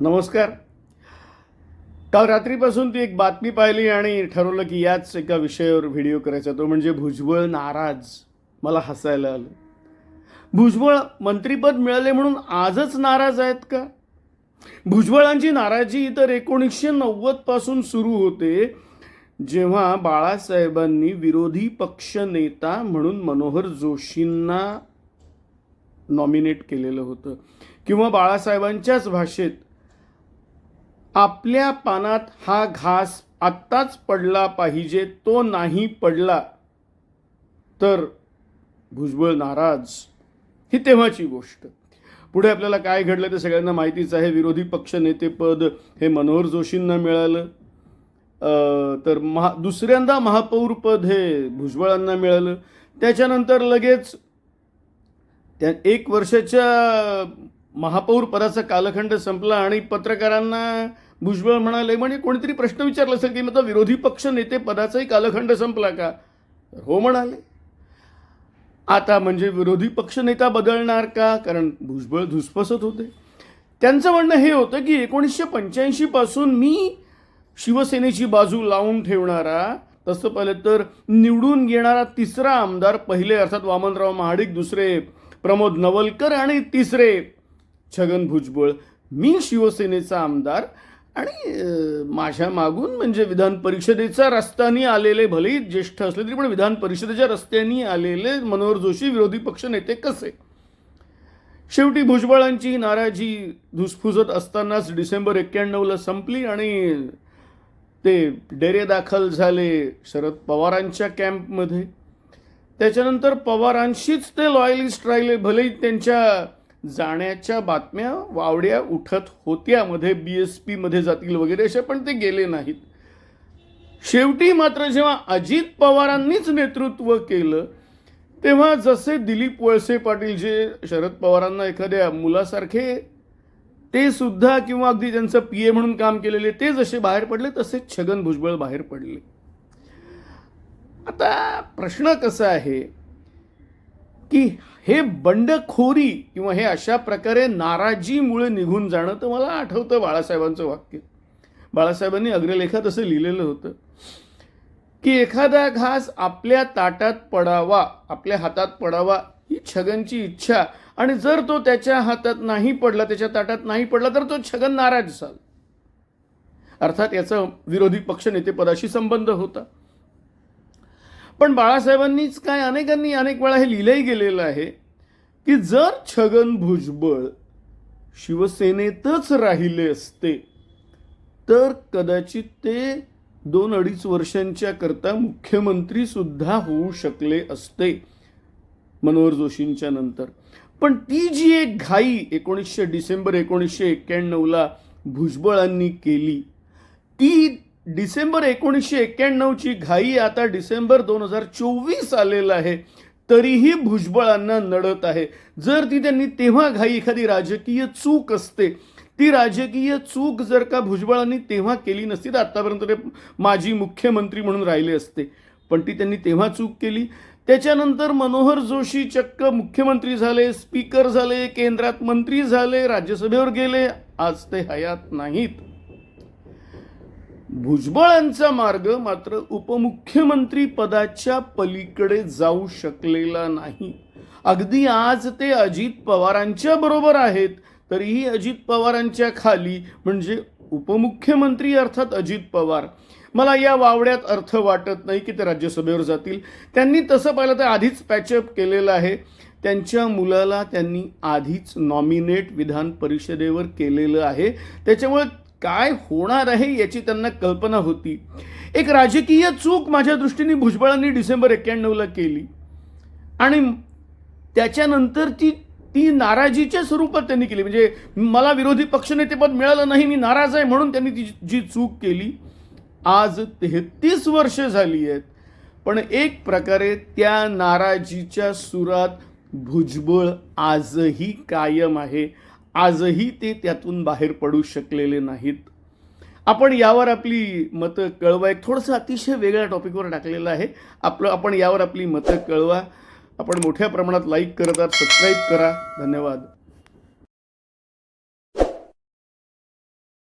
नमस्कार. काल रात्रीपासून ती एक बातमी पाहिली आणि ठरवलं की याच एका विषयावर व्हिडिओ करायचा. तो म्हणजे भुजबळ नाराज. मला हसायला आलं. भुजबळ मंत्रीपद मिळाले म्हणून आजच नाराज आहेत का? भुजबळांची नाराजी तर एकोणीसशे नव्वदपासून सुरू होते जेव्हा बाळासाहेबांनी विरोधी पक्ष नेता म्हणून मनोहर जोशींना नॉमिनेट केलेलं होतं. किंवा बाळासाहेबांच्याच भाषेत आपल्या पानात हा घास आत्ताच पडला पाहिजे तो नाही पडला. तर भुजबळ नाराज. ही तेव्हाची गोष्ट. पुढे आपल्याला काय घडलं ते सगळ्यांना माहितीच आहे. विरोधी पक्ष नेतेपद हे मनोहर जोशींना मिळालं. तर महा दुसऱ्यांदा महापौरपद हे भुजबळांना मिळालं. त्याच्यानंतर लगेच त्या एक वर्षाच्या महापौर पदाचा कालखंड संपला आणि पत्रकारांना भुजबळ म्हणाले म्हणजे कोणीतरी प्रश्न विचारला असेल की मग विरोधी पक्ष नेते पदाचाही कालखंड संपला का? हो म्हणाले. आता म्हणजे विरोधी पक्ष नेता बदलणार का? कारण भुजबळ धुसफसत होते. त्यांचं म्हणणं हे होतं की एकोणीसशे पंच्याऐंशीपासून मी शिवसेनेची बाजू लावून ठेवणारा तसं पाहिलं तर निवडून येणारा तिसरा आमदार पहिले अर्थात वामनराव महाडिक दुसरे प्रमोद नवलकर आणि तिसरे छगन भुजबळ मी शिवसेनेचा आमदार आणि माझ्या मागून म्हणजे विधान परिषदेचा रस्त्यानी आलेले भलेही ज्येष्ठ असले तरी पण विधान परिषदेच्या रस्त्यांनी आलेले मनोहर जोशी विरोधी पक्ष नेते कसे? शेवटी भुजबळांची नाराजी धुसफुसत असतानाच डिसेंबर एक्क्याण्णवला संपली आणि ते डेरे दाखल झाले शरद पवारांच्या कॅम्पमध्ये. त्याच्यानंतर पवारांशीच ते लॉयलिस्ट राहिले भलेही त्यांच्या जाण्याच्या बातम्या वावड्या उठत होत्या मध्ये बी एस पीमध्ये जातील वगैरे अशा पण ते गेले नाहीत. शेवटी मात्र जेव्हा अजित पवारांनीच नेतृत्व केलं तेव्हा जसे दिलीप वळसे पाटील जे शरद पवारांना एखाद्या मुलासारखे ते सुद्धा किंवा अगदी ज्यांचं पी ए म्हणून काम केलेले ते जसे बाहेर पडले तसे छगन भुजबळ बाहेर पडले. आता प्रश्न कसा आहे की हे बंडखोरी किंवा हे अशा प्रकारे नाराजीमुळे निघून जाणं तर मला आठवतं बाळासाहेबांचं वाक्य. बाळासाहेबांनी अग्रलेखात असं लिहिलेलं होतं की एखादा घास आपल्या ताटात पडावा आपल्या हातात पडावा ही छगनची इच्छा आणि जर तो त्याच्या हातात नाही पडला त्याच्या ताटात नाही पडला तर तो छगन नाराज झाला. अर्थात याचा विरोधी पक्षनेतेपदाशी संबंध होता. पण बाळासाहेबांनीच काय अनेकांनी अनेक वेळा हे लिहिलंही गेलेलं आहे की जर छगन भुजबळ शिवसेनेतच राहिले असते तर कदाचित ते दोन अडीच वर्षांच्या करता मुख्यमंत्री सुद्धा होऊ शकले असते मनोहर जोशींच्या नंतर. पण ती जी एक घाई एकोणीसशे डिसेंबर एकोणीसशे एक्क्याण्णवला भुजबळांनी केली ती डिसेंबर एकोणीसशे एक्क्याण्णवची घाई आता डिसेंबर दोन हजार चोवीस आलेलं आहे तरीही भुजबळांना नडत आहे. जर ती त्यांनी तेव्हा घाई एखादी राजकीय चूक असते ती राजकीय चूक जर का भुजबळांनी तेव्हा केली नसती तर आत्तापर्यंत ते माजी मुख्यमंत्री म्हणून राहिले असते. पण ती त्यांनी तेव्हा चूक केली. त्याच्यानंतर मनोहर जोशी चक्क मुख्यमंत्री झाले स्पीकर झाले केंद्रात मंत्री झाले राज्यसभेवर गेले आज ते हयात नाहीत. भुजबळांचा मार्ग मात्र उपमुख्यमंत्री पदाच्या पलीकडे जाऊ शकलेला नाही. अगदी आज ते अजित पवारांच्या बरोबर आहेत तरीही अजित पवारांच्या खाली म्हणजे उपमुख्यमंत्री अर्थात अजित पवार. मला या वावड्यात अर्थ वाटत नाही की ते राज्यसभेवर जातील. त्यांनी तसं पाहिलं तर आधीच पॅचअप केलेलं आहे. त्यांच्या मुलाला त्यांनी आधीच नॉमिनेट विधान परिषदेवर केलेलं आहे. त्याच्यामुळे काय होणार आहे याची त्यांना कल्पना होती. एक राजकीय चूक माझ्या दृष्टीने भुजबळांनी डिसेंबर एक्क्याण्णवला केली. आणि त्याच्यानंतर ती ती नाराजीच्या स्वरूपात त्यांनी केली. म्हणजे मला विरोधी पक्षनेतेपद मिळालं नाही मी नाराज आहे म्हणून त्यांनी ती जी चूक केली. आज तेहतीस वर्ष झाली आहेत पण एक प्रकारे त्या नाराजीच्या सुरात भुजबळ आजही कायम आहे. आजही ते त्यातून बाहेर पडू शकलेले नाहीत. आपण यावर आपली मतं कळवा. एक थोडंसं अतिशय वेगळ्या टॉपिकवर टाकलेलं आहे. आपलं आपण यावर आपली मतं कळवा. आपण मोठ्या प्रमाणात लाईक करत आहात सबस्क्राईब करा. धन्यवाद.